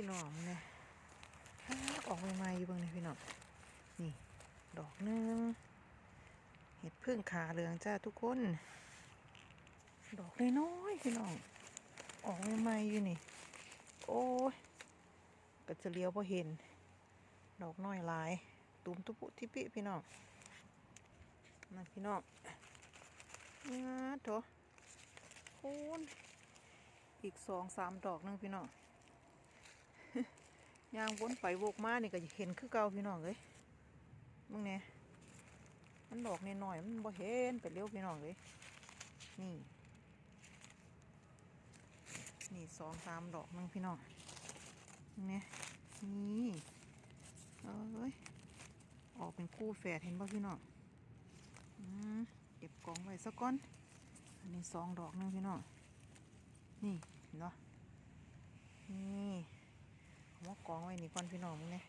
พี่น้องเนี่ยออกใหม่ๆอยู่เบางนี่พี่น้อง นี่ ดอกหนึงเห็ดพึ่งขาเหลืองจ้าทุกคน ดอกน้อยๆพี่น้อง ออกใหม่ๆอยู่นี่ โอ้ยก็จะเลี้ยวพอเห็น ดอกน้อยหลาย ตุ่มตุปุทิปิพี่น้องนั่นพี่น้องงาโถโคนอีกสองสามดอกหนึงพี่น้อง ยางวนไปโวกมานี่ก็เห็นคือเก่าพี่น้องเลยมึงเนี่ยมันดอกนหน่อยมันบ่เห็นไปเร็วพี่น้องเลยนี่ นี่สองสามดอกหนึงพี่น้องเนี่ยนี่เอ้ยออกเป็นคู่แฝดเห็นป่ะพี่น้องอืมเก็บกองไว้สักก้อน อันนี้สองดอกนึงพี่น้อง นี่เห็นปะนี่ กองไว้นี่ก่อนพี่น้องมึงเนี่ย